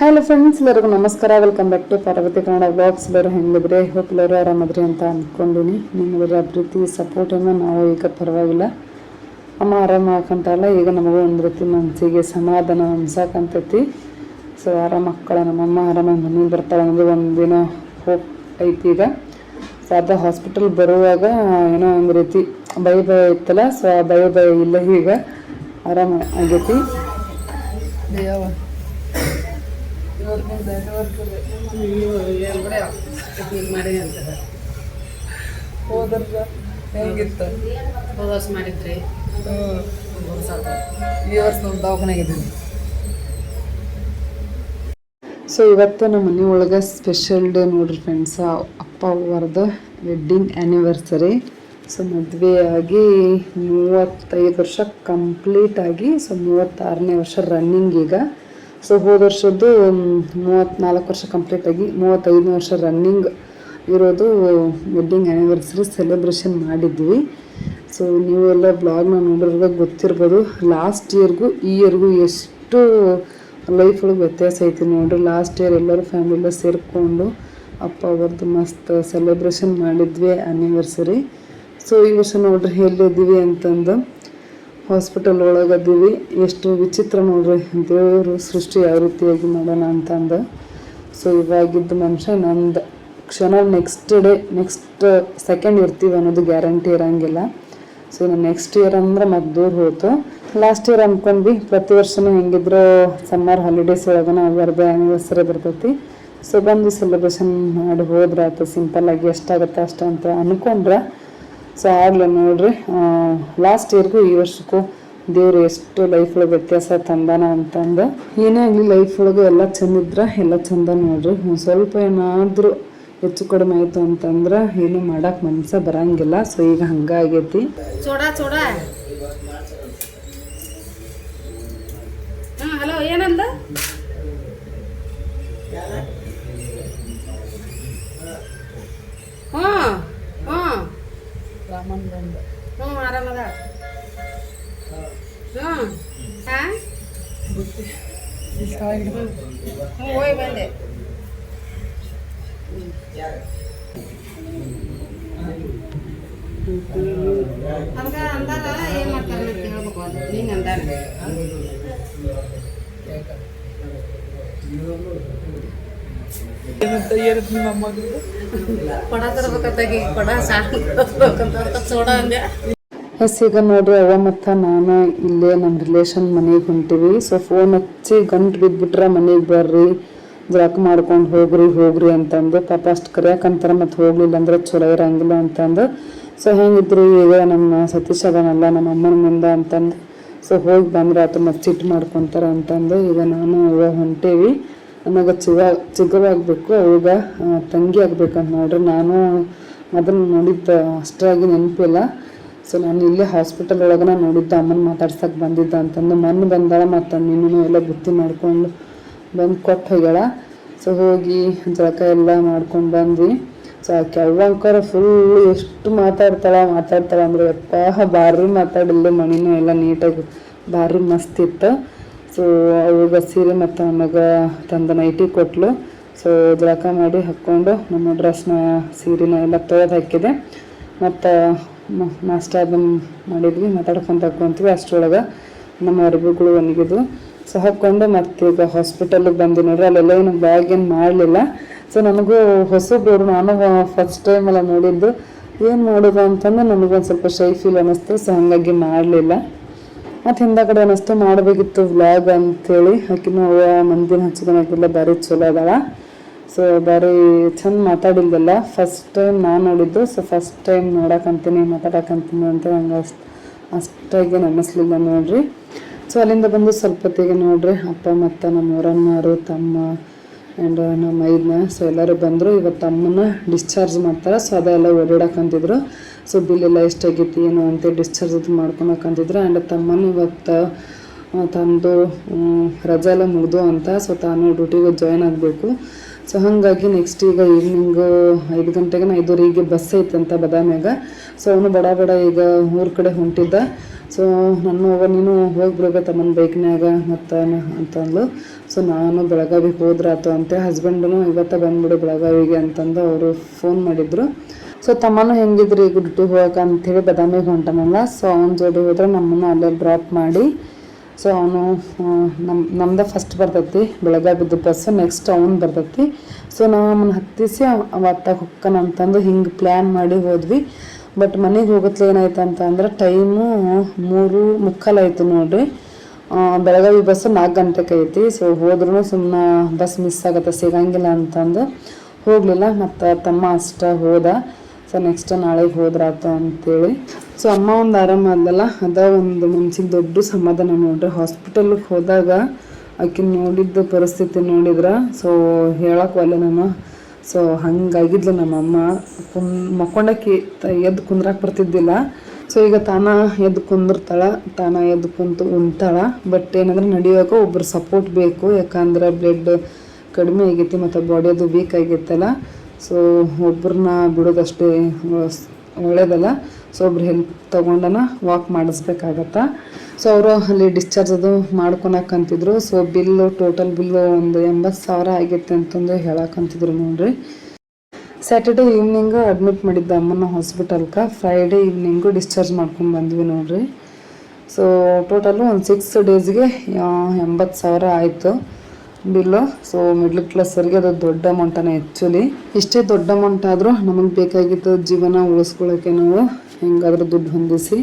Hello friends ಎಲ್ಲರಿಗೂ ನಮಸ್ಕಾರ. Welcome back to Parvati Kannada blogs ಬೇರೆ ಹೆಂಗಿದ್ರೆ? ಹೋಪ್ ಎಲ್ಲರೂ ಆರಾಮದ್ರಿ ಅಂತ ಅಂದ್ಕೊಂಡಿನಿ ನಿಮ್ಮದರ ಪ್ರೀತಿ ಸಪೋರ್ಟಿಂದ ನಾವು ಈಗ ಪರವಾಗಿಲ್ಲ. ಅಮ್ಮ ಆರಾಮ ಹಾಕಂತಲ್ಲ ಈಗ ನಮಗೂ ಒಂದು ರೀತಿ ಮನಸ್ಸಿಗೆ ಸಮಾಧಾನ ಅನ್ಸಾಕಂತೈತಿ. ಸೊ ಆರಾಮ ಮಕ್ಕಳ, ನಮ್ಮಮ್ಮ ಆರಾಮ ಮನೆ ಬರ್ತಾಳೆ ಒಂದು ದಿನ ಹೋಪ್ ಐತಿ ಈಗ. ಸೊ ಅದ ಹಾಸ್ಪಿಟಲ್ ಬರುವಾಗ ಏನೋ ಒಂದು ರೀತಿ ಭಯ ಭಯ ಇತ್ತಲ್ಲ ಸೊ ಆ ಭಯ ಭಯ ಇಲ್ಲ ಈಗ. ಆರಾಮ ಆಗೈತಿ. ಸೊ ಇವತ್ತು ನಮ್ಮ ಮನೆ ಒಳಗೆ ಸ್ಪೆಷಲ್ ಡೇ ನೋಡ್ರಿ ಫ್ರೆಂಡ್ಸ್ ಅಪ್ಪ ಅವರದ ವೆಡ್ಡಿಂಗ್ ಆ್ಯನಿವರ್ಸರಿ ಸೊ ಮದುವೆ ಆಗಿ ಮೂವತ್ತೈದು ವರ್ಷ ಕಂಪ್ಲೀಟ್ ಆಗಿ ಸೊ ಮೂವತ್ತಾರನೇ ವರ್ಷ ರನ್ನಿಂಗ್ ಈಗ. ಸೊ ಹೋದ ವರ್ಷದ್ದು ಮೂವತ್ತ್ನಾಲ್ಕು ವರ್ಷ ಕಂಪ್ಲೀಟ್ ಆಗಿ ಮೂವತ್ತೈದನೇ ವರ್ಷ ರನ್ನಿಂಗ್ ಇರೋದು ವೆಡ್ಡಿಂಗ್ ಆ್ಯನಿವರ್ಸರಿ ಸೆಲೆಬ್ರೇಷನ್ ಮಾಡಿದ್ವಿ. ಸೊ ನೀವೆಲ್ಲ ಬ್ಲಾಗ್ನ ನೋಡಿರುವಾಗ ಗೊತ್ತಿರ್ಬೋದು ಲಾಸ್ಟ್ ಇಯರ್ಗೂ ಈ ಇಯರ್ಗೂ ಎಷ್ಟು ಲೈಫ್ ಒಳಗೆ ವ್ಯತ್ಯಾಸ ಐತಿ ನೋಡಿರಿ. ಲಾಸ್ಟ್ ಇಯರ್ ಎಲ್ಲರೂ ಫ್ಯಾಮಿಲಿ ಸೇರಿಕೊಂಡು ಅಪ್ಪ ಅವ್ರದ್ದು ಮಸ್ತ್ ಸೆಲೆಬ್ರೇಷನ್ ಮಾಡಿದ್ವಿ ಆ್ಯನಿವರ್ಸರಿ ಸೊ ಈ ವರ್ಷ ನೋಡ್ರಿ ಎಲ್ಲಿದ್ದೀವಿ ಅಂತಂದು. ಹಾಸ್ಪಿಟಲ್ ಒಳಗೆ ಅದೀವಿ ಎಷ್ಟು ವಿಚಿತ್ರ ನೋಡ್ರಿ, ದೇವರು ಸೃಷ್ಟಿ ಯಾವ ರೀತಿಯಾಗಿ ಮಾಡೋಣ ಅಂತಂದು. ಸೊ ಇವಾಗಿದ್ದ ಮನುಷ್ಯ ನಂದು ಕ್ಷಣ ನೆಕ್ಸ್ಟ್ ಡೇ ನೆಕ್ಸ್ಟ್ ಸೆಕೆಂಡ್ ಇರ್ತೀವಿ ಅನ್ನೋದು ಗ್ಯಾರಂಟಿ ಇರೋಂಗಿಲ್ಲ. ಸೊ ನಾನು ನೆಕ್ಸ್ಟ್ ಇಯರ್ ಅಂದ್ರೆ ಮತ್ತೆ ದೂರ ಹೋಯ್ತು ಲಾಸ್ಟ್ ಇಯರ್ ಅಂದ್ಕೊಂಡ್ವಿ ಪ್ರತಿ ವರ್ಷನೂ ಹೆಂಗಿದ್ರು ಸಮ್ಮರ್ ಹಾಲಿಡೇಸ್ ಒಳಗೆ ನಾವು ಬರ್ದೆ ಆ್ಯನಿವರ್ಸರಿ ಬರ್ತೈತಿ. ಸೊ ಬಂದು ಸೆಲೆಬ್ರೇಷನ್ ಮಾಡಿ ಹೋದ್ರೆ ಆಯ್ತು ಸಿಂಪಲ್ ಆಗಿ ಎಷ್ಟಾಗುತ್ತೆ ಅಷ್ಟು ಅಂತ ಅನ್ಕೊಂಡ್ರೆ ಸೊ ಆಗಲೇ ನೋಡ್ರಿ ಲಾಸ್ಟ್ ಇಯರ್ಗೂ ಈ ವರ್ಷಕ್ಕೂ ದೇವ್ರು ಎಷ್ಟು ಲೈಫ್ ಒಳಗೆ ವ್ಯತ್ಯಾಸ ತಂದಾನ ಅಂತಂದು. ಏನೇ ಆಗಲಿ ಲೈಫ್ ಒಳಗೆ ಎಲ್ಲ ಚಂದಿದ್ರೆ ಎಲ್ಲ ಚಂದ ನೋಡ್ರಿ. ಸ್ವಲ್ಪ ಏನಾದರೂ ಹೆಚ್ಚು ಕಡಿಮೆ ಆಯಿತು ಅಂತಂದ್ರೆ ಏನು ಮಾಡಕ್ಕೆ ಮನ್ಸ ಬರಂಗಿಲ್ಲ. ಸೊ ಈಗ ಹಂಗಾಗೈತಿ. ಚೋಡ ಚೋಡ ಹಾ, ಹಲೋ, ಏನಂದ? ರಾಮನ್ ಬಂದ ಹ್ಞೂ ಆರಾಮದ ಹ್ಞೂ ಹಾಂ ಹ್ಞೂ ಹೋಗಿ ಬಂದೆ ಅದಕ್ಕ ಅಂದಾರ ಏನು ಮಾಡ್ತಾರೆ ಅಂತ ಕೇಳ್ಬೇಕು ಅದು ಹಿಂಗೆ ಅಂದಾರ ಏನಂತ ಏನಂತ ನಿಮ್ಮ ಅಮ್ಮಗಿಂದು ಕೊಡ ತರ್ಬೇಕಂತಾಗಿ ಕೊಡ ಸಾಕು ತರ್ಬೇಕಂತ ಚೋಡ ಅಂದೆ. ಎಸ್ ಈಗ ನೋಡ್ರಿ ಅವ ಮತ್ತು ನಾನು ಇಲ್ಲೇ ನಮ್ಮ ರಿಲೇಷನ್ ಮನೆಗೆ ಹೊಂಟಿವಿ. ಸೊ ಫೋನ್ ಹಚ್ಚಿ ಗಂಟು ಬಿದ್ದುಬಿಟ್ರೆ ಮನೆಗೆ ಬರ್ರಿ ಜಳಕ ಮಾಡ್ಕೊಂಡು ಹೋಗ್ರಿ ಹೋಗ್ರಿ ಅಂತಂದು. ಪಾಪ ಅಷ್ಟು ಕರೆಯಕಂತಾರೆ ಮತ್ತು ಹೋಗ್ಲಿಲ್ಲ ಅಂದ್ರೆ ಚಲೋ ಇರಂಗಿಲ್ಲ ಅಂತಂದು. ಸೊ ಹೆಂಗಿದ್ರು ಈಗ ನಮ್ಮ ಸತೀಶ್ ಅದನಲ್ಲ ನಮ್ಮ ಅಮ್ಮನ ಮುಂದೆ ಅಂತಂದು. ಸೊ ಹೋಗಿ ಬಂದ್ರೆ ಆತ ಮತ್ತೆ ಸಿಟ್ಟು ಮಾಡ್ಕೊತಾರ ಅಂತಂದು. ಈಗ ನಾನು ಅವ ಹೊಂಟೇವಿ. ನನಗೆ ಚಿಗ ಚಿಗವಾಗಬೇಕು ಅವಾಗ ತಂಗಿ ಆಗಬೇಕಂತ ನೋಡ್ರಿ. ನಾನು ಅದನ್ನು ನೋಡಿದ್ದ ಅಷ್ಟಾಗಿ ನೆನಪಿಲ್ಲ. ಸೊ ನಾನು ಇಲ್ಲೇ ಹಾಸ್ಪಿಟಲ್ ಒಳಗನ ನೋಡಿದ್ದ, ಅಮ್ಮನ ಮಾತಾಡ್ಸಕ್ಕೆ ಬಂದಿದ್ದ ಅಂತಂದು ಮೊನ್ನೆ ಬಂದಾಳ ಮತ್ತು ನೀನು ಎಲ್ಲ ಬುತ್ತಿ ಮಾಡಿಕೊಂಡು ಬಂದು ಕೊಟ್ಟು ಹೋಗ್ಯಾಳ. ಸೊ ಹೋಗಿ ಜಳಕ ಎಲ್ಲ ಮಾಡ್ಕೊಂಡು ಬಂದ್ವಿ. ಸೊ ಆ ಕೆಳವಂಕರ ಫುಲ್ ಎಷ್ಟು ಮಾತಾಡ್ತಾಳ, ಮಾತಾಡ್ತಾಳೆ ಅಂದರೆ ಯಪ್ಪ ಭಾರಿ ಮಾತಾಡಿಲ್ಲ ಮಣಿನೂ ಎಲ್ಲ ನೀಟಾಗಿ ಭಾರಿ ಮಸ್ತ್ ಇತ್ತು. ಸೊ ಅವಾಗ ಸೀರೆ ಮತ್ತು ನನಗೆ ತಂದ ನೈಟಿ ಕೊಟ್ಲು. ಸೊ ಜಳಕ ಮಾಡಿ ಹಾಕ್ಕೊಂಡು ನಮ್ಮ ಡ್ರೆಸ್ನ ಸೀರೆನ ಎಲ್ಲ ತೊಳೆದು ಹಾಕಿದೆ. ಮತ್ತು ನಾಷ್ಟ ಅದನ್ನು ಮಾಡಿದ್ವಿ, ಮಾತಾಡ್ಕೊಂತ ಹಾಕ್ಕೊಂತೀವಿ ಅಷ್ಟರೊಳಗೆ. ನಮ್ಮ ಅರಿವುಗಳು ಒಣಗಿದ್ವು. ಸೊ ಹಾಕ್ಕೊಂಡು ಮತ್ತೆ ಈಗ ಹಾಸ್ಪಿಟಲ್ಗೆ ಬಂದು ನೋಡ್ರಿ, ಅಲ್ಲೆಲ್ಲ ಏನು ಬ್ಯಾಗ್ ಏನು ಮಾಡಲಿಲ್ಲ. ಸೊ ನನಗೂ ಹೊಸಬ್ರು ನಾನು ಫಸ್ಟ್ ಟೈಮ್ ಎಲ್ಲ ನೋಡಿದ್ದು. ಏನು ಮಾಡೋದು ಅಂತಂದ್ರೆ ನನಗೊಂದು ಸ್ವಲ್ಪ ಶೈ ಫೀಲ್ ಅನ್ನಿಸ್ತು. ಸೊ ಹಾಗಾಗಿ ಮಾಡಲಿಲ್ಲ. ಮತ್ತು ಹಿಂದಗಡೆ ಅನ್ನಿಸ್ತು ಮಾಡಬೇಕಿತ್ತು ವ್ಲಾಗ್ ಅಂತೇಳಿ. ಆಕಿನೂ ಅವ ಮಂದಿನ ಹಚ್ಕೊಳಕ್ಕೆಲ್ಲ ಭಾರಿ ಚಲೋ ಅದಾಳ. ಸೊ ಬಾರಿ ಚಂದ ಮಾತಾಡಿಲ್ದಲ್ಲ ಫಸ್ಟ್ ಟೈಮ್ ನಾನು ನೋಡಿದ್ದು. ಸೊ ಫಸ್ಟ್ ಟೈಮ್ ನೋಡಕ್ಕಂತೀನಿ ಮಾತಾಡಕ್ಕಂತೀನಿ ಅಂತ ನಂಗೆ ಅಷ್ಟು, ಅಷ್ಟಾಗಿ ಅನ್ನಿಸ್ಲಿಲ್ಲ ನೋಡ್ರಿ. ಸೊ ಅಲ್ಲಿಂದ ಬಂದು ಸ್ವಲ್ಪ ಹೊತ್ತಿಗೆ ನೋಡ್ರಿ. ಅಪ್ಪ ಮತ್ತು ನಮ್ಮ ಊರನ್ನವರು ತಮ್ಮ ಆ್ಯಂಡ್ ನಮ್ಮ ಐದನ ಸೊ ಎಲ್ಲರೂ ಬಂದರು ಇವತ್ತು ತಮ್ಮನ್ನ ಡಿಸ್ಚಾರ್ಜ್ ಮಾಡ್ತಾರೆ. ಸೊ ಅದೆಲ್ಲ ಓಡಾಡಕ್ಕಂತಿದ್ರು ಸೊ ಬಿಲ್ ಎಲ್ಲ ಎಷ್ಟಾಗೈತಿ, ಏನು ಅಂತ ಡಿಸ್ಚಾರ್ಜ್ ಅದು ಮಾಡ್ಕೊಳಕ್ಕಂತಿದ್ರು ಆ್ಯಂಡ್ ತಮ್ಮನ ಇವತ್ತು ತಂದು ರಜೆ ಎಲ್ಲ ಮುಗಿದು ಅಂತ ಸೊ ತಾನು ಡ್ಯೂಟಿಗೆ ಜಾಯ್ನ್ ಆಗಬೇಕು. ಸೊ ಹಾಗಾಗಿ ನೆಕ್ಸ್ಟ್ ಈಗ ಈವ್ನಿಂಗ್ ಐದು ಗಂಟೆಗೆ ಐದುವರೆಗೆ ಬಸ್ ಐತಂತ ಬದಾಮ್ಯಾಗ. ಸೊ ಅವನು ಬಡ ಬಡ ಈಗ ಊರ ಕಡೆ ಹೊಂಟಿದ್ದ. ಸೊ ನನ್ನ ಹೋಗ ನೀನು ಹೋಗ್ಬಿಡ್ಬೇಕು ತಮ್ಮನ ಬೈಕ್ನ್ಯಾಗ, ಮತ್ತು ಅಂತಂದ್ಲು. ಸೊ ನಾನು ಬೆಳಗಾವಿಗೆ ಹೋದ್ರಾತು ಅಂತ. ಹಸ್ಬೆಂಡನು ಇವತ್ತ ಬಂದ್ಬಿಡು ಬೆಳಗಾವಿಗೆ ಅಂತಂದು ಅವರು ಫೋನ್ ಮಾಡಿದ್ರು. ಸೊ ತಮ್ಮನು ಹೆಂಗಿದ್ರಿ ಈಗ ಡ್ಯೂಟಿ ಹೋಗಕ್ಕೆ ಅಂಥೇಳಿ ಬದಾಮಿಗೆ ಹೊಂಟನಲ್ಲ ಸೊ ಅವನ ಜೋಡಿ ಹೋದ್ರೆ ನಮ್ಮನ್ನು ಅಲ್ಲೇ ಡ್ರಾಪ್ ಮಾಡಿ. ಸೊ ಅವನು ನಮ್ಮ ನಮ್ದು ಫಸ್ಟ್ ಬರ್ತೈತಿ ಬೆಳಗಾವಿದ್ದು ಬಸ್ ನೆಕ್ಸ್ಟ್ ಅವನು ಬರ್ತೈತಿ. ಸೊ ನಾವು ಅವನ ಹತ್ತಿಸಿ ಅವತ್ತಾಗ ಹೊಕ್ಕನ ಅಂತಂದು ಹಿಂಗೆ ಪ್ಲ್ಯಾನ್ ಮಾಡಿ ಹೋದ್ವಿ. ಬಟ್ ಮನೆಗೆ ಹೋಗತ್ಲೆ ಏನಾಯ್ತು ಅಂತ ಅಂದ್ರೆ ಟೈಮು ಮೂರು ಮುಕ್ಕಾಲು ಆಯಿತು ನೋಡ್ರಿ. ಬೆಳಗಾವಿ ಬಸ್ ನಾಲ್ಕು ಗಂಟೆಗೆ ಐತಿ. ಸೊ ಹೋದ್ರೂ ಸುಮ್ಮನೆ ಬಸ್ ಮಿಸ್ ಆಗತ್ತೆ, ಸಿಗಂಗಿಲ್ಲ ಅಂತಂದು ಹೋಗಲಿಲ್ಲ. ಮತ್ತು ತಮ್ಮ ಅಷ್ಟ ಹೋದ. ಸೊ ನೆಕ್ಸ್ಟ್ ನಾಳೆಗೆ ಹೋದ್ರಾತ ಅಂತೇಳಿ. ಸೊ ಅಮ್ಮ ಒಂದು ಆರಾಮಾದಲ್ಲ ಅದ ಒಂದು ಮನ್ಸಿಗೆ ದೊಡ್ಡ ಸಮಾಧಾನ ನೋಡ್ರಿ. ಹಾಸ್ಪಿಟಲ್ಗೆ ಹೋದಾಗ ಆಕೆ ನೋಡಿದ್ದ ಪರಿಸ್ಥಿತಿ ನೋಡಿದ್ರೆ. ಸೊ ಹೇಳಕ್ಕೆ ಒಲ್ಲೆ ನಾನು. ಸೊ ಹಂಗಾಗಿದ್ಲು ನಮ್ಮಮ್ಮ ಕುಂ ಮಕ್ಕೊಂಡಕ್ಕೆ ಎದ್ದು ಕುಂದ್ರಕ್ಕೆ ಬರ್ತಿದ್ದಿಲ್ಲ. ಸೊ ಈಗ ತಾನ ಎದ್ದು ಕುಂದಿರ್ತಾಳ, ತಾನ ಎದ್ದು ಕುಂತು ಉಣ್ತಾಳೆ. ಬಟ್ ಏನಂದ್ರೆ ನಡೆಯೋಕೆ ಒಬ್ರು ಸಪೋರ್ಟ್ ಬೇಕು. ಯಾಕಂದ್ರೆ ಬ್ಲಡ್ ಕಡಿಮೆ ಆಗೈತಿ, ಮತ್ತು ಬಾಡಿ ಅದು ವೀಕ್ ಆಗೈತಲ್ಲ. ಸೊ ಒಬ್ಬರನ್ನ ಬಿಡೋದಷ್ಟೇ ಒಳ್ಳೇದಲ್ಲ. ಸೊ ಒಬ್ರು ಹೆಲ್ಪ್ ತೊಗೊಂಡನ ವಾಕ್ ಮಾಡಿಸ್ಬೇಕಾಗತ್ತ. ಸೊ ಅವರು ಅಲ್ಲಿ ಡಿಸ್ಚಾರ್ಜ್ ಅದು ಮಾಡ್ಕೊಳಕಂತಿದ್ರು ಸೊ ಬಿಲ್ಲು ಟೋಟಲ್ ಬಿಲ್ಲು ಒಂದು ಎಂಬತ್ತು ಸಾವಿರ ಆಗೈತೆ ಅಂತಂದು ಹೇಳಕ್ಕಂತಿದ್ರು ನೋಡ್ರಿ. ಸ್ಯಾಟರ್ಡೆ ಈವ್ನಿಂಗ್ ಅಡ್ಮಿಟ್ ಮಾಡಿದ್ದ ಅಮ್ಮನ ಹಾಸ್ಪಿಟಲ್ಗೆ ಫ್ರೈಡೇ ಈವ್ನಿಂಗು ಡಿಸ್ಚಾರ್ಜ್ ಮಾಡ್ಕೊಂಡು ಬಂದ್ವಿ ನೋಡ್ರಿ. ಸೊ ಟೋಟಲು ಒಂದು ಸಿಕ್ಸ್ ಡೇಸ್ಗೆ ಎಂಬತ್ತು ಸಾವಿರ ಆಯಿತು. ಬಿಲ್ಲು. ಸೊ ಮಿಡ್ಲ್ ಅವರಿಗೆ ಅದು ದೊಡ್ಡ ಅಮೌಂಟನೇ ಆ್ಯಕ್ಚುಲಿ ಇಷ್ಟೇ ದೊಡ್ಡ ಅಮೌಂಟ್ ಆದರೂ ನಮಗೆ ಬೇಕಾಗಿದ್ದು ಜೀವನ ಉಳಿಸ್ಕೊಳ್ಳೋಕ್ಕೆ ನಾವು ಹೆಂಗಾದರೂ ದುಡ್ಡು ಹೊಂದಿಸಿ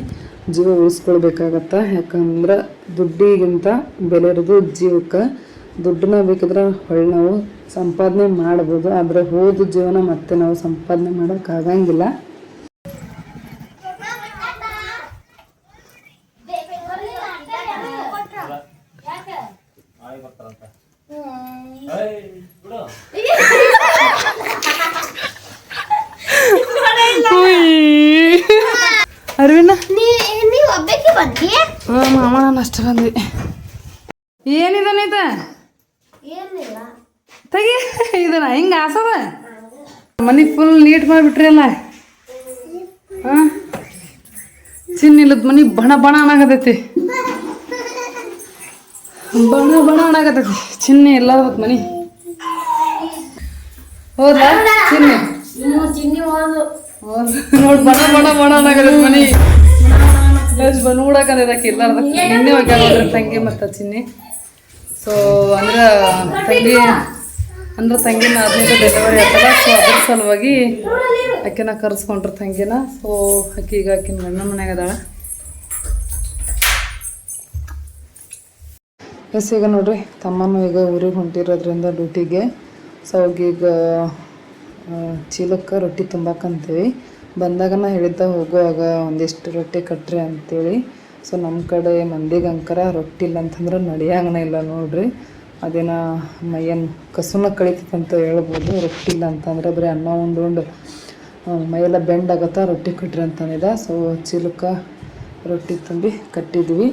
ಜೀವ ಉಳಿಸ್ಕೊಳ್ಬೇಕಾಗತ್ತೆ. ಯಾಕಂದ್ರೆ ದುಡ್ಡಿಗಿಂತ ಬೆಲೆ ಇರೋದು ಜೀವಕ್ಕೆ. ದುಡ್ಡನ್ನ ಬೇಕಿದ್ರೆ ಹೊಳ್ಳಿ ನಾವು ಸಂಪಾದನೆ ಮಾಡ್ಬೋದು. ಆದರೆ ಹೋದ ಜೀವನ ಮತ್ತೆ ನಾವು ಸಂಪಾದನೆ ಮಾಡೋಕ್ಕಾಗಂಗಿಲ್ಲ ಅರವಿಂದ ನೀವು ಒಬ್ಬಕ್ಕೆ ಬಂದ್ರಿ ಹಾಂ ಅಷ್ಟೇ ಬಂದ್ವಿ. ಏನಿದ ನೀತ ಏನಿಲ್ಲ. ತೆಗಿ. ಇದನ್ನ ಹಿಂಗೆ ಆಸದ ಮನೆ ಫುಲ್ ನೀಟ್ ಮಾಡಿಬಿಟ್ರಿ ಅಲ್ಲ ಹಾಂ? ಚಿನ್ನಿಲ್ಲದ ಮನೆ ಬಣ ಬಣ ಅನ್ನಾಗತೈತಿ ಬಣ ಬಣ ಅನ್ನಾಗತೈತಿ ಚಿನ್ನಿ ಇಲ್ಲದ ಮನಿ. ಹೌದಾ? ಚಿನ್ನಿ. ನೋಡ್ ಬಣ ಬಣ ಬಣ ಅನ್ನಕತೈತಿ ಮನಿ. ಬಣ್ಣ ಅದಕ್ಕೆ ನಿನ್ನೆ ಹೋಗ್ಯಾರ ತಂಗಿ ಮತ್ತು ಚಿನ್ನಿ. ಸೊ ಅಂದ್ರೆ ತಂಗಿ ಅಂದ್ರೆ ತಂಗಿನ ಆದ್ಮೇಲೆ ಡೆಲಿವರಿ ಆಗ್ತದ. ಸೊ ಅದ್ರ ಸಲುವಾಗಿ ಆಕೆನ ಕರೆಸ್ಕೊಂಡ್ರು ತಂಗಿನ. ಸೊ ಆಕೆ ಈಗ ಆಕಿನ ಗಂಡ ಮನ್ಯಾಗ ಅದಾಳ. ಎಸ್ ಈಗ ನೋಡ್ರಿ ತಮ್ಮನೂ ಈಗ ಊರಿಗೆ ಹೊಂಟಿರೋದ್ರಿಂದ ಡ್ಯೂಟಿಗೆ ಸೊ ಈಗ ಚೀಲಕ್ಕೆ ರೊಟ್ಟಿ ತುಂಬಾಕಂತೀವಿ ಬಂದಾಗ ನಾ ಹೇಳಿದ್ದೆ ಹೋಗುವಾಗ ಒಂದಿಷ್ಟು ರೊಟ್ಟಿ ಕಟ್ರಿ ಅಂತೇಳಿ. ಸೊ ನಮ್ಮ ಕಡೆ ಮಂದಿಗೆ ಅಂಕರ ರೊಟ್ಟಿ ಇಲ್ಲ ಅಂತಂದ್ರೆ ನಡೆಯಂಗನೇ ಇಲ್ಲ ನೋಡ್ರಿ. ಅದೇನ ಮೈಯನ್ ಕಸುನ ಕಳಿತೈತೆ ಅಂತ ಹೇಳ್ಬೋದು ರೊಟ್ಟಿ ಇಲ್ಲ ಅಂತಂದ್ರೆ ಬರೀ ಅನ್ನ ಒಂದು ಉಂಡು. ಮೈಯೆಲ್ಲ ಬೆಂಡ್ ಆಗತ್ತಾ ರೊಟ್ಟಿ ಕಟ್ರಿ ಅಂತಂದಿದ್ದ ಸೊ ಚಿಲುಕ ರೊಟ್ಟಿ ತುಂಬಿ ಕಟ್ಟಿದ್ವಿ.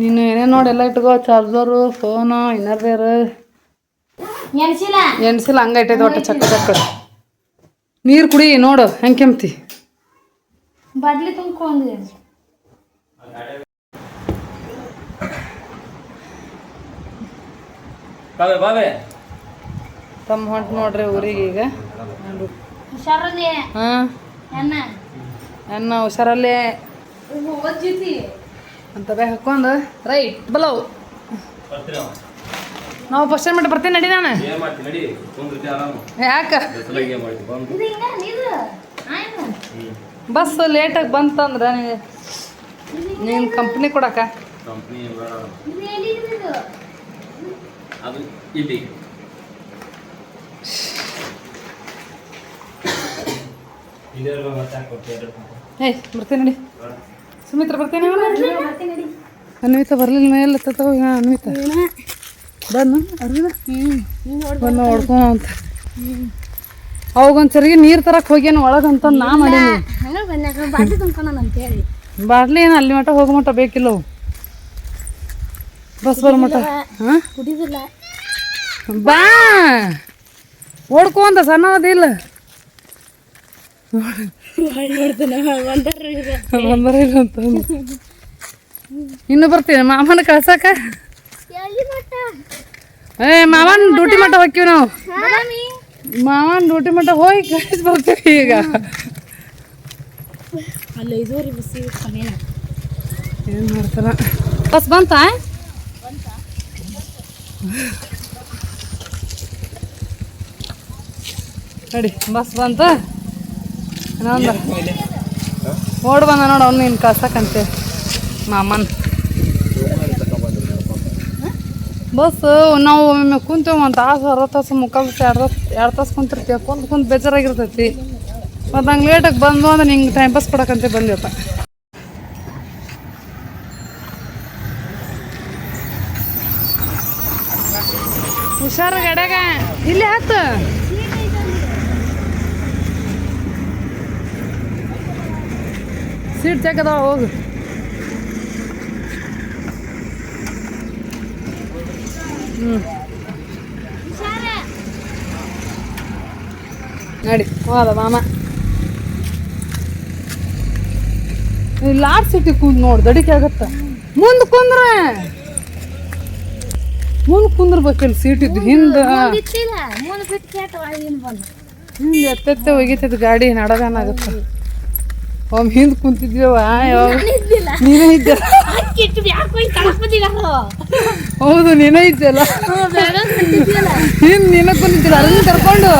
ನೀನು ಏನೇ ನೋಡೆಲ್ಲ ಎಲ್ಲ ಇಟ್ಕೋ ಚಾರ್ಜರು ಫೋನು ಇನ್ನರ್ವೇರ್? ಬೇರೆ ಎಣ್ಸಿಲ್ಲ ಹಂಗೆ ಇಟ್ಟೈತೆ ಒಟ್ಟು ಚಕ್ಕ ಚಕ್ಕ. ನೀರು ಕುಡಿ ನೋಡು ಹೆಂಗೆ ಕೆಮ್ತಿ? ಬಾಟ್ಲಿ ತುಂಬ್ಕೊಂಡು ತಮ್ಮ ಹೊಂಟು ನೋಡ್ರಿ ಊರಿಗೆ ಈಗ. ಹುಷಾರಲ್ಲಿ? ಹಾಂ. ಹುಷಾರಲ್ಲೇ? ಅಂತ ಬೇ ಹಾಕೊಂಡು ರೈಟ್ ಬಲವು. ನಾವು ಫಸ್ಟ್ ಮಾಡಿ ಬರ್ತೀನಿ ನಡಿ ನಾನು. ಏನ್ ಯಾಕೆ? ಏನ್ ಬಸ್ ಲೇಟಾಗಿ ಬಂತಂದ್ರೆ ನೀನು ಕಂಪ್ನಿ ಕೊಡಕ. ಏಯ್ ಬರ್ತೀನಿ ನಡಿ. ಸುಮಿತ್ರ ಬರ್ತೀನಿ ಬರ್ತೀನಿ ನಡಿ. ಅನ್ವಿತ ಬರ್ಲಿಲ್ಲ ಮೇಲೆ ತತ್ತವ ಅನ್ವಿತ. ಬಂದು ಅರ್ವಿನ ಬಂದು ನೋಡ್ಕೊ ಅಂತ. ಅವಾಗೊಂದು ಸರಿಗೆ ನೀರು ತರಕ್ಕೆ ಹೋಗ್ಯಾನ ಒಳಗೆ ನಾ ಮಾಡೀನಿ. ಬಾಟ್ಲಿ ಏನು ಅಲ್ಲಿ ಮಟ್ಟ ಹೋಗೋ ಮಟ್ಟ ಬೇಕಿಲ್ಲ ಬಸ್ ಬರೋ ಮಟ್ಟ. ಹಾಂ? ಬಾ! ಓಡ್ಕೊಂತ ಸಣ್ಣದಿಲ್ಲ ಬಂದರೆ ಇಲ್ಲ ಅಂತ ಇನ್ನು ಬರ್ತೀನಿ. ಮಾಮನ ಕಳ್ಸಕ? ಎಲ್ಲಿ ಮಟ್ಟ ಏ ಮಾಮನ್ ಡ್ಯೂಟಿ ಮಟ್ಟ ಹೋಗ್ತೀವಿ ನಾವು. ಮಾಮನ್ ಡ್ಯೂಟಿ ಮಟ್ಟ ಹೋಗಿ ಕಳಿಸ್ ಬರ್ತೀವಿ ಈಗ. ಅಲ್ಲಿ ಬಿಸಿ ಬಸ್ ಏನು ಮಾಡ್ತಾರ? ಬಸ್ ಬಂತಾ? ನೋಡಿ ಬಸ್ ಬಂತ? ಇನ್ನೊಂದು. ಓಡ್ ಬಂದ ನೋಡು ಅವ್ನು ನೀನು ಕಳ್ಸಕ್ಕಂತೆ. ಮಾಮನ್. ಬಸ್ ನಾವು ಒಮ್ಮೆ ಕುಂತೇವೆ ಒಂದು ತಾಸು, ಅರ್ಧ ತಾಸು, ಮುಕ್ಕಾಲು ಎರಡು ತಾಸು ಎರಡು ತಾಸು ಕುಂತಿರ್ತೀವಿ. ಕುಂತು ಕುಂತು ಬೇಜಾರಾಗಿರ್ತೈತಿ. ಮತ್ತು ಹಂಗೆ ಲೇಟಾಗಿ ಬಂದು ಅಂದ್ರೆ ನಿಂಗೆ ಟೈಮ್ ಪಾಸ್ ಕೊಡಕ್ಕಂತೆ ಬಂದಿವಪ್ಪ ಹುಷಾರು ಗಡಗ. ಇಲ್ಲಿ ಹತ್ತು. ಸೀಟ್ ತೆಗದಾವ ಹೋಗು. ನಡಿ ಹೋದ ಮಾಮ. ಲಾಸ್ಟ್ ಸಿಟಿ ಕುಂದ್ ನೋಡಿ ದಡಿಕೆ ಆಗತ್ತ. ಮುಂದೆ ಕುಂದ್ರ. ಮುಂದೆ ಕುಂದ್ರಬೇಕಿಲ್ಲ ಸೀಟ್ ಇದ್ದು ಹಿಂದೆ. ಹಿಂದೆ ಎತ್ತೆತ್ತೆ ಒಗಿತೈತಿ ಗಾಡಿ ನಡದಾನಾಗತ್ತ ಒಮ್ಮೆ ಹಿಂದೆ ಕುಂತಿದ್ವಿ ನೀನೇ ಇದ್ದೆ. ಹೌದು ನೀನೇ ಇದ್ದಲ್ಲ ನೀನ ಬಂದಿದ್ದಿಲ್ಲ ಅದನ್ನ ಕರ್ಕೊಂಡು?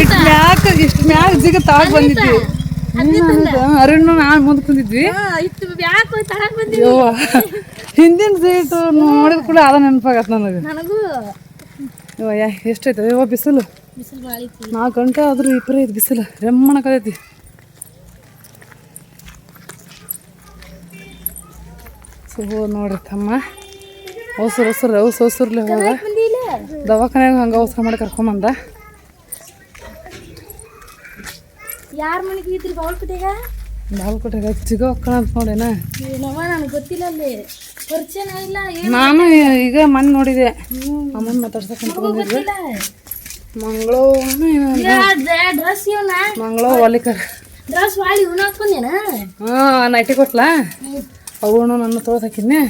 ಇಟ್ ಮ್ಯಾಕ್ ಇಷ್ಟು ಮ್ಯಾಕ್ ಜಿಗ ತಾಗ್ ಬಂದಿದ್ವಿ ಅರುಣ್ ನಾನು ಮುಂದೆ ಕುಂದಿದ್ವಿ. ಹಿಂದಿನ ಸೀಟು ನೋಡಿದ ಕೂಡ ಅದ ನೆನಪಾಗತ್ತೆ ನನಗೆ. ಯಾ ಎಷ್ಟೈತೆ ಯವ್ವ ಬಿಸಿಲು? ಐತಿ. ನಾಲ್ಕು ಗಂಟೆ ಆದ್ರೂ ಇಬ್ಬರೇ ಇದು ಬಿಸಿಲು. ರೆಮ್ಮಣಕತೈತಿ ಸೊ ನೋಡ್ರಿ ತಮ್ಮ. ಹೊಸರು ಹೊಸರು ಹೊಸ ಹೊಸರ್ಲಿ ದವಾಖಾನೆ ಹಂಗೆ ಅವಸರ ಮಾಡಿ ಕರ್ಕೊಂಬಂದ. ಯಾರ ಮನೆಗೆ ಇದ್ರಿ ಬಾಲ್ಕೋಟೆಗೆ ಚಿಗ ಅಂತ ನೋಡೇನ? ನನಗೆ ಗೊತ್ತಿಲ್ಲ ಅಲ್ಲಿ. ಪರಿಚಯನ ಇಲ್ಲ ನಾನು ಈಗ ಮನ್ ನೋಡಿದೆ. ಅಮ್ಮನ ಮಾತಾಡ್ಸಕ್ಕಂತ ಅಂತ ಗೊತ್ತಿಲ್ಲ. ಮಂಗಳೋ ಡ್ರೆಸ್ ಇವನ? ಮಂಗಳೋ ಒಲಿಕರ್ ಡ್ರೆಸ್ ವಾಳಿ ಇವನ ಹಾಕೊಂಡೇನ ಹಾಂ ನೈಟಿ ಕೊಟ್ಲಾ? ಅವನು ನನ್ನ ತೊಳೆದು ಹಾಕಿದ್ನೆ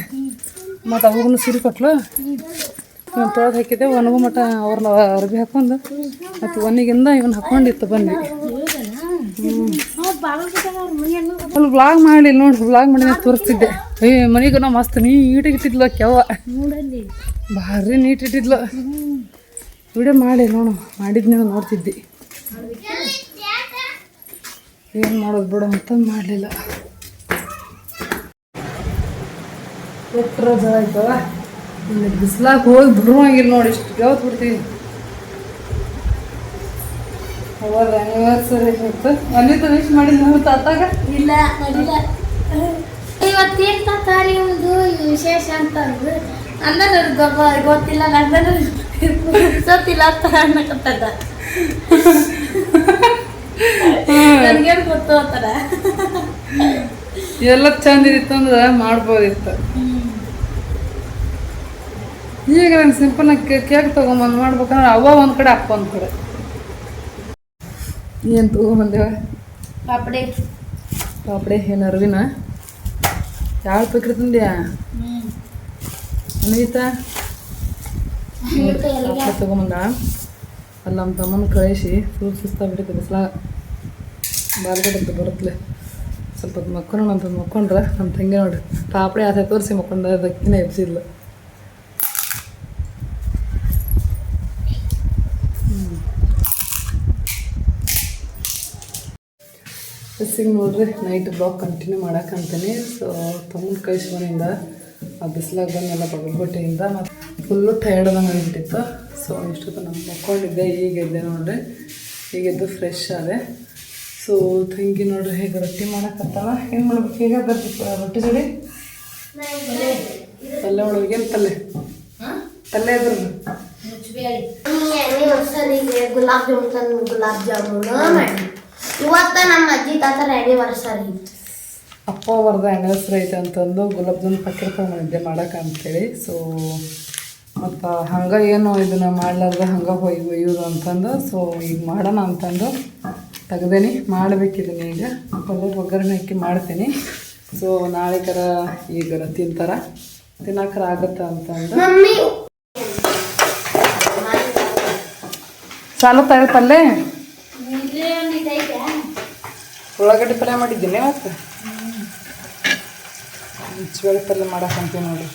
ಮತ್ತು ಅವ್ರಿಗೂ ಸೀರೆ ಕೊಟ್ಲು. ನಾನು ತೊಳೆದು ಹಾಕಿದ್ದೆ. ಒಣಗು ಮಟ ಅವ್ರನ್ನ ಅರ್ಬಿ ಹಾಕೊಂಡು ಮತ್ತು ಒನಿಗಿಂದ ಇವನ್ ಹಾಕೊಂಡಿತ್ತು ಬಂದ್ವಿ ಅಲ್ಲಿ ಬ್ಲಾಗ್ ಮಾಡಿ ನೋಡಿ ಬ್ಲಾಗ್ ಮಾಡಿ ತೋರಿಸ್ತಿದ್ದೆ. ಏ ಮನೆಗೂ ನಾವು ಮಸ್ತ್ ನೀಟಾಗಿ ಇಟ್ಟಿದ್ಲು ಕೆವ್ವ ಭಾರಿ ನೀಟ್ ಇಟ್ಟಿದ್ಲ ವಿಡಿಯೋ ಮಾಡಿ ನೋಡು ಮಾಡಿದ್ನೇ ನೋಡ್ತಿದ್ದಿ. ಏನು ಮಾಡೋದು ಬಿಡು ಅಂತ ಮಾಡಲಿಲ್ಲ. ಕೊಟ್ಟರೆ ಜಲ ಆಯ್ತವ ಬಿಸ್ಲಾಗ ಹೋಗಿ ಬರುವಂಗಿಲ್ಲ ನೋಡಿ ಇಷ್ಟು ಯಾವತ್ತು ಬಿಡ್ತೀವಿ ಅವರ ಆ್ಯನಿವರ್ಸರಿ ಇತ್ತು ಅನಿತ ವಿಶ್ ಮಾಡಿ ನಾವು ತಾತಾಗ? ಇಲ್ಲ ಮಾಡಿಲ್ಲ. ಇವತ್ತೇನ್ ತಾರಿ ಒಂದು ವಿಶೇಷ ಅಂತ ಅಂದ್ರು ಅಂದ್ರೆ ಗೊಬ್ಬ ಗೊತ್ತಿಲ್ಲ ನಂದನು ಸತ್ತಿಲ್ಲ ಅಂತ ಅನ್ನಕತ್ತದ ನನಗೇನು ಗೊತ್ತು ಅಂತಾರ ಎಲ್ಲ ಚಂದ ಇತ್ತು ಅಂದ್ರೆ ಮಾಡ್ಬೋದಿತ್ತು. ಈಗ ನಾನು ಸಿಂಪಲ್ ಕೇಕ್ ತೊಗೊಂಬಂದು ಮಾಡ್ಬೇಕಂದ್ರೆ ಅವ ಒಂದು ಕಡೆ ಅಪ್ಪ ಒಂದು ಕಡೆ. ಏನು ತೊಗೊಂಬಂದೇವ? ಪಾಪಡಿ. ಪಾಪಡೆ ಏನು ಅರ್ವಿನ? ಯಾವ ಪಕ್ರಿ ತಂದ್ಯಾ? ಅನಿತಾ? ಪಾಪಡೆ ತೊಗೊಂಬಂದ? ಅಲ್ಲಿ ನಮ್ಮ ತಮ್ಮನ ಕಳಿಸಿ ಫುಲ್ ಸುಸ್ತ ಬಿಡುತ್ತೆ ಬಿಸಿಲ. ಬಾಲ್ಗಡೆ ಬರುತ್ತಲೆ ಸ್ವಲ್ಪ ಮಕ್ಕೊಂಡು ಅಂತ ಮಕ್ಕೊಂಡ್ರೆ ನಮ್ಮ ತಂಗಿ ನೋಡಿ ಪಾಪಡೆ ಆಸೆ ತೋರಿಸಿ ಮಕ್ಕೊಂಡ ಅದಕ್ಕಿನ ಎಬ್ಸಿದ್ಲು. ಬಸ್ಸಿಗೆ ನೋಡ್ರಿ ನೈಟ್ ಬ್ಲಾಕ್ ಕಂಟಿನ್ಯೂ ಮಾಡಕ್ಕಂತೀನಿ ಸೊ ತಮ್ಮನ ಕಳಿಸಿ ಮನೆಯಿಂದ ಆ ಬಿಸಿಲಾಗ ಬಂದೆಲ್ಲ ಬಗಲ್ಕೋಟೆಯಿಂದ ಮತ್ತು ಫುಲ್ಲು ಟಯರ್ಡ್ದಂಗೆ ಆಗಿಬಿಟ್ಟಿತ್ತು. ಸೊ ಇಷ್ಟೊತ್ತು ನಾನು ಮಕ್ಕೊಂಡಿದ್ದೆ ಈಗ ಎದ್ದೆ ನೋಡ್ರಿ. ಈಗ ಎದ್ದು ಫ್ರೆಶ್ ಆದೆ. ಸೊ ತಂಗಿ ನೋಡ್ರಿ, ಹೇಗೆ ರೊಟ್ಟಿ ಮಾಡೋಕ್ಕತ್ತಲ್ಲ ಏನು ಮಾಡ್ಬೇಕು? ಈಗ ಬರ್ತಿತ್ತು ರೊಟ್ಟಿ ಜೋಡಿ. ಪಲ್ಯ ಒಳಗೆ ಏನು ಪಲ್ಯ? ಪಲ್ಯ ಆನಿವರ್ಸರಿಗೆ ಗುಲಾಬ್ ಜಾಮೂನ್ ಗುಲಾಬ್ ಜಾಮೂನ್ ಮಾಡಿ. ಇವತ್ತ ನಮ್ಮ ಅಜ್ಜಿ ತಾತರ ಆನಿವರ್ಸರಿ ಅಪ್ಪ ಅವ್ರದ್ದು ಆ್ಯನಿವರ್ಸರಿ ಐತೆ ಅಂತಂದು ಗುಲಾಬ್ ಜಾಮ್ ಪ್ಯಾಕೆಟ್ ಮಾಡಿದ್ದೆ ಮಾಡೋಕೆ ಅಂತೇಳಿ ಸೊ ಮತ್ತು ಹಂಗೆ ಏನು ಇದನ್ನು ಮಾಡ್ಲಾರ್ದೆ ಹಂಗೆ ಹೊಯ್ ಒಯ್ಯೋದು ಅಂತಂದು. ಸೊ ಈಗ ಮಾಡೋಣ ಅಂತಂದು ತೆಗ್ದೇನಿ. ಮಾಡಬೇಕಿದ್ದೀನಿ ಈಗ. ಪಲ್ಯ ಒಗ್ಗರಣೆ ಹಾಕಿ ಮಾಡ್ತೀನಿ. ಸೊ ನಾಳೆ ಕರ ಈಗ ತಿಂತಾರ ತಿನ್ನಕರ ಆಗತ್ತ ಅಂತಂದು. ಸಾಲ ತಾಯಿ ಪಲ್ಯ ಉಳ್ಳಾಗಡ್ಡಿ ಪಲ್ಯ ಮಾಡಿದ್ದೀನಿ ಮತ್ತೆ? ಮುಚ್ಚುವಳಿ ಪಲ್ಯ ಮಾಡಕ್ಕಂತೀವಿ ನೋಡಿ.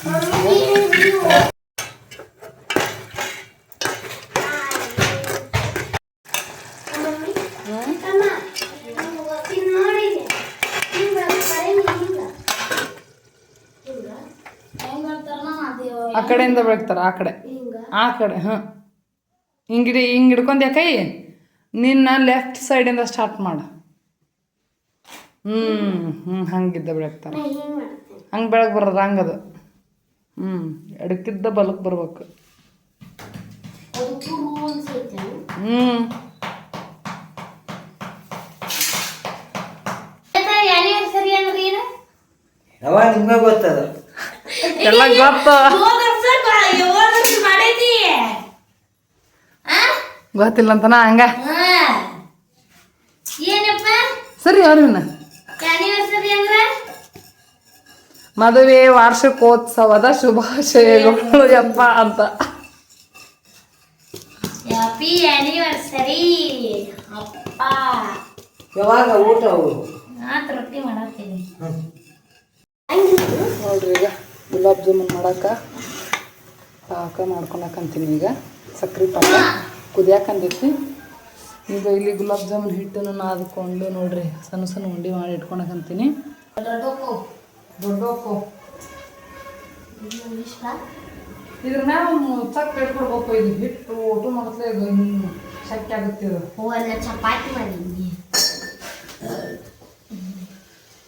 ಆ ಕಡೆಯಿಂದ ಬೆಳಗ್ತಾರ? ಆ ಕಡೆ. ಆ ಕಡೆ ಹಾಂ ಹಿಂಗಿಡಿ ಹಿಂಗೆ ನಿನ್ನ ಲೆಫ್ಟ್ ಸೈಡಿಂದ ಸ್ಟಾರ್ಟ್ ಮಾಡು. ಹ್ಞೂ ಹ್ಞೂ ಹಂಗಿದ್ದ ಬೆಳಗ್ತಾರ ಹಂಗೆ ಬೆಳಗ್ಗೆ ಬರೋದು ಹಂಗದು ಹ್ಞೂ ಎಡಕ್ಕಿದ್ದ ಬಲಕ್ಕೆ ಬರ್ಬೇಕು. ಹ್ಞೂ ಯಾವ ನಿಮ್ಗೆ ಗೊತ್ತದ? ಎಲ್ಲ ಗೊತ್ತ. ಮಾಡೈತಿ? ಗೊತ್ತಿಲ್ಲ ಅಂತನ ಹಂಗ. ಏನಪ್ಪ? ಸರಿ ಅವ್ರಿನ ಮದುವೆ ವಾರ್ಷಿಕೋತ್ಸವದ ಶುಭಾಶಯಗಳು ಯಪ್ಪ ಅಂತ. ಹ್ಯಾಪಿ ಆನಿವರ್ಸರಿ ಅಪ್ಪ. ಯಾವಾಗ ಊಟ ರೊಟ್ಟಿ ಮಾಡತ್ತೀನಿ ನೋಡ್ರಿ ಈಗ ಗುಲಾಬ್ ಜಾಮೂನ್ ಮಾಡಕ್ಕೆ ಪಾಕ ಮಾಡ್ಕೊಳಕಂತೀನಿ ಈಗ. ಸಕ್ರೆ ಪಾಕ. ಕುದಿಯಾಕಂದೈತಿ ಈಗ ಇಲ್ಲಿ ಗುಲಾಬ್ ಜಾಮೂನ್ ಹಿಟ್ಟನ್ನು ನಾದ್ಕೊಂಡು ನೋಡ್ರಿ. ಸಣ್ಣ ಸಣ್ಣ ಉಂಡಿ ಮಾಡಿ ಇಟ್ಕೊಳಕಂತೀನಿ. ಇದ್ರ ಮ್ಯಾಲ ಚಕ್ ಇಟ್ಕೊಡ್ಬೇಕು ಇದು ಹಿಟ್ಟು ಊಟ ಮಾಡಿದ್ರೆ ಇದು ಹಿಂಗೆ ಶಕ್ತಿ ಆಗುತ್ತೆ ಇದು. ಹೂವನ್ನ ಚಪಾತಿ ಮಾಡಿದ್ನಿ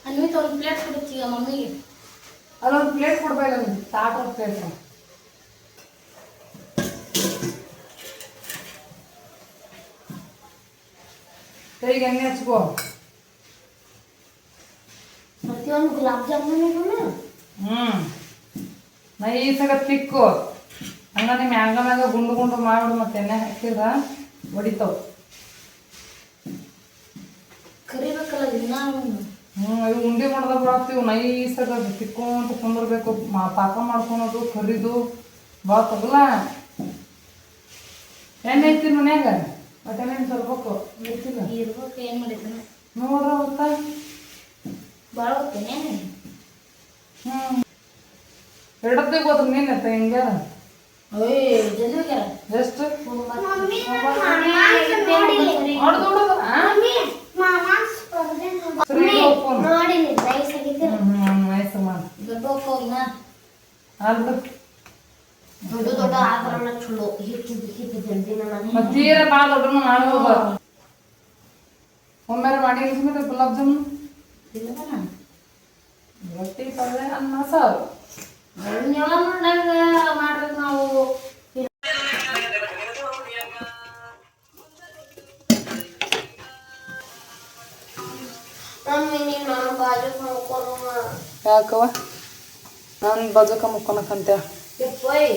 ಅನ್ವಿತ್ ಒಂದು ಪ್ಲೇಟ್ ಕೊಡುತ್ತೀಗ ಮಮ್ಮಿಗೆ. ಅಲ್ಲೊಂದು ಪ್ಲೇಟ್ ಕೊಡ್ಬೇಕು ತಾಟರ ಪ್ಲೇಟ್ ಕೈಗೆ ಎಣ್ಣೆ ಹಚ್ಕೋ. ಪ್ರತಿಯೊಂದು ಗುಲಾಬ್ ಜಾಮೂನ್ ಹ್ಞೂ ನೈಸಾಗ ತಿಕ್ಕು. ಹಂಗ ನಿಮ್ಮ ಮ್ಯಾಗ ಮ್ಯಾಗ ಗುಂಡು ಗುಂಡು ಮಾಡಿ ಮತ್ತೆ ಎಣ್ಣೆ ಹಾಕಿದ ಹೊಡಿತಾವ. ಕರಿಬೇಕಲ್ಲ ದಿನ ಹ್ಞೂ ಇವು ಉಂಡೆ ಮಾಡ್ದಾಗ ಬರತ್ತೀವಿ ನೈಸಾಗ ತಿಕ್ಕೊಂತ ಕುಂದಿರ್ಬೇಕು. ಮಾ ಪಾಕ ಮಾಡ್ಕೊಳೋದು ಕರಿದು ಭಾಳ ತಗಲ. ಎಣ್ಣೆ ಐತಿ ಮನ್ಯಾಗ? ಎಣ್ಣೆ ತರ್ಬೇಕು ಇರ್ಬೇಕು ಏನು ಮಾಡಿದ್ದಾನೆ ನೋಡ್ರ ಮತ್ತ ಭಾಳ ಹೋಗ್ತೇನೆ ಹ್ಞೂ ಎರಡತ್ತೆ ಹೋದ್ರೆ ನೀನೆ ಹೋಗ್ಯಾರ? ಎಷ್ಟು? ಹೊಡ್ದು ದೊಡ್ಡ. ದೊಡ್ಡ ಆಭರಣ ಚಲೋ. ಹಿಟ್ಟು ಹಿಟ್ಟು ಜಲ್ದಿ ನಾನು ತೀರ ಭಾಳ ಮಾಡ್ಬೋದ ಒಮ್ಮೆ ಮಾಡಿ ಗುಲಾಬ್ ಜಾಮೂನ್? ಇಲ್ಲದನ ರೊಟ್ಟಿ ಪಲ್ಯ ಅನ್ನ ಸಾರು. ಯಾವಾಗ ನೋಡಂಗ ಮಾಡ್ಬೇಕು ನಾವು. ನೀನು ನಾನು ಯಾಕವ ನಾನು ಬಜಕ ಮುಕ್ಕೊನಕಂತೆ ಎಪ್ಪೋಯ್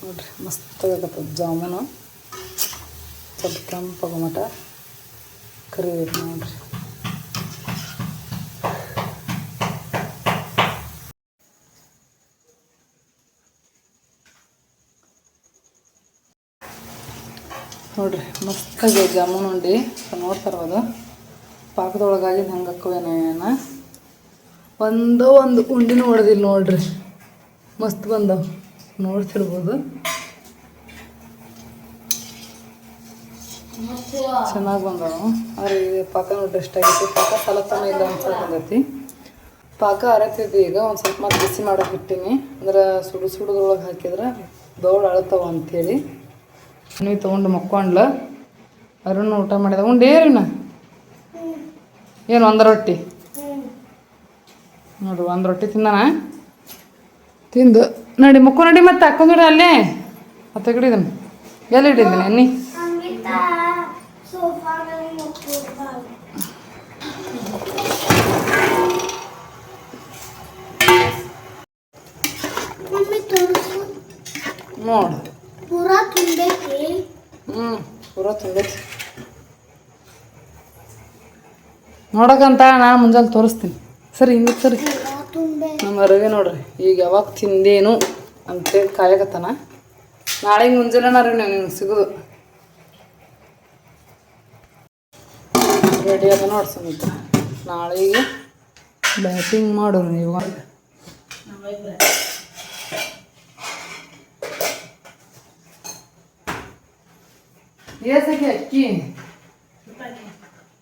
ನೋಡ್ರಿ ಮಸ್ತ್ ಆಗತ್ತದ ಜಾಮೂನು. ಸ್ವಲ್ಪ ಕೆಂಪಗ ಮಟ. ಕರಿಬೇಕು ನೋಡ್ರಿ ನೋಡ್ರಿ ಮಸ್ತಾಗಿ ಜಾಮೂನು ಉಂಡಿ. ನೋಡ್ತಾರದು ಪಾಕದೊಳಗಾಗಿ ಹಂಗೆ ಹಾಕುವೇನ ಏನ ಒಂದೋ ಒಂದು ಉಂಡಿನೂ ಹೊಡೆದಿಲ್ಲ ನೋಡ್ರಿ. ಮಸ್ತ್ ಬಂದವು. ನೋಡ್ತಿರ್ಬೋದು. ಚೆನ್ನಾಗಿ ಬಂದವು. ಆದರೆ ಈಗ ಪಾಕ ನೋಡ್ರಿ ಎಷ್ಟಾಗೈತಿ ಪಾಕ ಸಲತನ ಇಲ್ಲ ಅಂತ ಬಂದೈತಿ. ಪಾಕ ಅರತೈತಿ ಈಗ ಒಂದು ಸ್ವಲ್ಪ ಮತ್ತೆ ಬಿಸಿ ಮಾಡೋಕೆ ಇಟ್ಟೀನಿ ಅಂದ್ರೆ ಸುಡು ಸುಡುದ್ರೊಳಗೆ ಹಾಕಿದ್ರೆ ದೌಡ್ ಅಳತಾವ ಅಂಥೇಳಿ ನೀವು ತೊಗೊಂಡು ಮಕ್ಕೊಂಡ್ಲ ಅರುಣ್ ಊಟ ಮಾಡಿದ ಉಂಡೇರಿನ ಏನು ಒಂದು ರೊಟ್ಟಿ? ನೋಡು ಒಂದು ರೊಟ್ಟಿ ತಿನ್ನ ತಿಂದು. ನೋಡಿ ಮುಕ್ಕು ನಡಿ ಮತ್ತೆ ಹಾಕೊಂಡ್ರಿ ಅಲ್ಲೇ. ಮತ್ತೆ ಕಡಿದನು ಎಲ್ಲಿ ಇಟ್ಟಿದ್ದೀನಿ ಅನ್ನಿ ನೋಡು. ಪೂರಾ ತುಂಬೈತಿ ಹ್ಞೂ ಪೂರ ತುಂಬೈತಿ ನೋಡಕ್ಕಂತ ನಾ ಮುಂಜಾನೆ ತೋರಿಸ್ತೀನಿ. ಸರಿ ಹಿಂಗೆ ಸರಿ ನಮ್ಮ ರವಿ ನೋಡ್ರಿ. ಈಗ ಯಾವಾಗ ತಿಂದೇನು ಅಂತೇಳಿ ಕಾಯಕತ್ತಾನ. ನಾಳೆ ಮುಂಜಾನೆ ರೀ ನಿಮ್ಗೆ ಸಿಗೋದು. ರೆಡಿ ಅದ ನೋಡಿ ಸಮಿತ ನಾಳೆಗೆ ಬ್ಯಾಟಿಂಗ್ ಮಾಡೋರು ನೀವು. ಏಸಕ್ಕೆ ಅಕ್ಕಿ.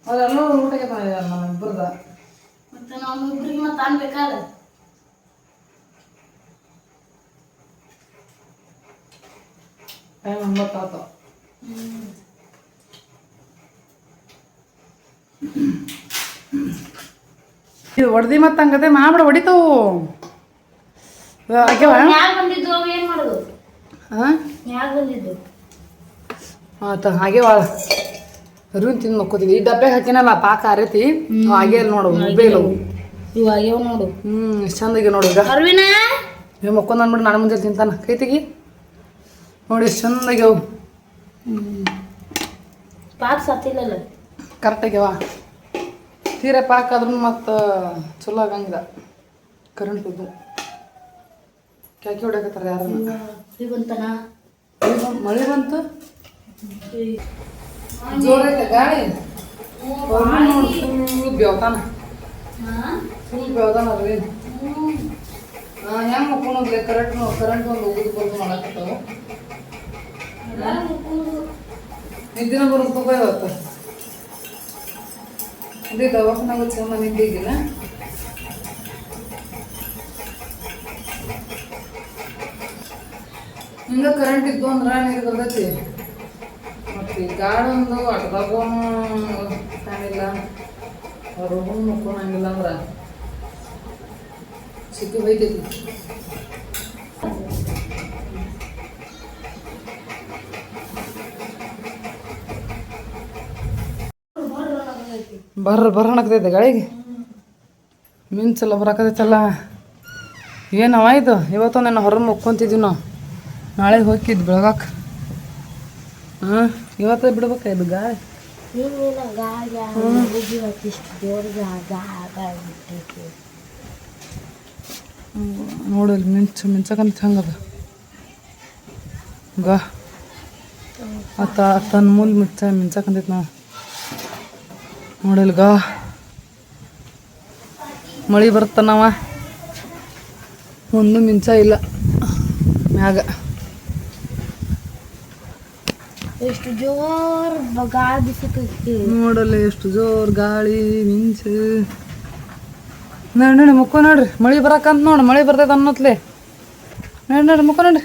ಅವರೆಲ್ಲರೂ ಊಟಕ್ಕೆ ತಂದಿದ್ದಾರೆ ನಮ್ಮ ಇಬ್ಬರದ. ಮತ್ತೆ ನಾವು ಇಬ್ಬರಿಗೆ ಮತ್ತೆ ಅನ್ಬೇಕಾದ ಟೈಮ್ ಒಂಬತ್ತು ಆತು ಇದು ಹೊಡ್ದಿ ಮತ್ತೆ ಹಂಗತೆ ಮಾಡ್ಬಿಡ ಹೊಡಿತಾವು ಏನ್ ಮಾಡುದು? ಹಾಂ ಯಾರು ಬಂದಿದ್ದು. ಆತ ಹಾಗೆ ಭಾಳ ಅರಿವಿನ ತಿಂದು ಮಕ್ಕೋತಿದ್ವಿ. ಈ ಡಬ್ಬೆ ಹಾಕಿನಲ್ಲ ಪಾಕ ಅರತಿ ಹಾಗೆ ನೋಡು ಮೊಬೈಲ್. ಇವು. ಆಗ್ಯಾವ ನೋಡು. ಹ್ಮ್ ಎಷ್ಟು ಚಂದಾಗಿ ನೋಡು ಈಗ. ಅರ್ವಿನ! ನೀವು ಮಕ್ಕೊಂದ್ ಅಂದ್ಬಿಟ್ಟು ನಾನು ಮುಂಜಾನೆ ತಿಂತಾನ. ಕೈ ತೆಗಿ. ನೋಡಿ ಎಷ್ಟು ಚಂದಾಗಿ ಅವು ಪಾಕ್ ಸತ್ತಿಲ್ಲಲ್ಲ. ಕರೆಕ್ಟ್ ಆಗ್ಯಾವ. ತೀರ ಪಾಕ ಆದ್ರೂ ಮತ್ತು ಚಲೋ ಆಗಂಗಿಲ್ಲ. ಕರೆಂಟ್ ಇದ್ದು ಕ್ಯಾಕಿ ಹೊಡ್ಯಾಕತ್ತಾರ ಯಾರು ಮಳೆ ಬಂತು? ಜೋರೈತೆ ಗಾಳಿ? ಫುಲ್ ಬೆವತಾನ. ಫುಲ್ ಬೆವತಾನ ಅದ್ರಿ ಹೆಂಗೆ ಮಕ್ಕೊಂಡ್ಲೆ ಕರೆಂಟ್ ಕರೆಂಟ್ ಒಂದು ಹೋಗುದು ಬಂದು ಮಾಡಕತ್ತಾವ ನಿದ್ದಿನ ಬರೋದು ಇವತ್ತು. ಅದೇ ದವಾಖಾನಾಗ ನಿದ್ದಿಗಿಲ್ಲ ಹಿಂಗ ಕರೆಂಟ್ ಇದ್ದು ಅಂದ್ರೆ ನೀರು ಬರ್ತೈತಿ. ಮತ್ತೆ ಈ ಗಾಡೊಂದು ಅಟ್ದಾಗೂ ಕಾಣಿಲ್ಲ ಹೊರಗೂ ಮುಕ್ಕೊಂಡಂಗಿಲ್ಲ ಅಂದ್ರೆ. ಸಿಕ್ಕಿ ಬೈತೈತಿ ಬರ್ರ ಬರ್ರಣಕ್ತೈತೆ ಗಾಳಿಗೆ. ಮಿಂಚಲ್ಲ ಬರಾಕತೈತಲ್ಲ ಏನವ ಇದು? ಇವತ್ತು ನನ್ನ ಹೊರಗೆ ಮುಕ್ಕೊಂತಿದ್ವಿ ನಾವು. ನಾಳೆ ಹೋಗಿದ್ದು ಬೆಳಗಾಕ. ಹಾಂ ಇವತ್ತೇ ಬಿಡ್ಬೇಕು ಇದು ಗಾಳಿ? ನೀನಿಲ್ಲ ಗಾಳಿ ಬಿಟ್ಟೈತಿ ಮಿಂಚು ಮಿಂಚಕಂತ ಹಂಗದ? ಗಾ ಆತ ತನ್ನ ಮೂಲ ಮಿಂಚ ಮಿಂಚಕಂತೈತಿ ನಾವು ನೋಡಿಲ್ ಗಾ. ಮಳೆ ಬರ್ತಾನವ ಒಂದು ಮಿಂಚ ಇಲ್ಲ ಮ್ಯಾಗ ಎಷ್ಟು ಜೋರ್ ಗಾಳಿ ಬಿಸಿಕೈತಿ ನೋಡಲ್ಲ ಎಷ್ಟು ಜೋರ್ ಗಾಳಿ ಮಿಂಚು ನೋಡಿ ನೋಡಿ ಮುಖ ನೋಡ್ರಿ, ಮಳಿ ಬರಕಂತ ನೋಡಿ, ಮಳೆ ಬರ್ತೈತೆ ಅನ್ನೋತ್ಲೆ. ನೋಡಿ ನೋಡಿ ಮುಖ ನೋಡ್ರಿ.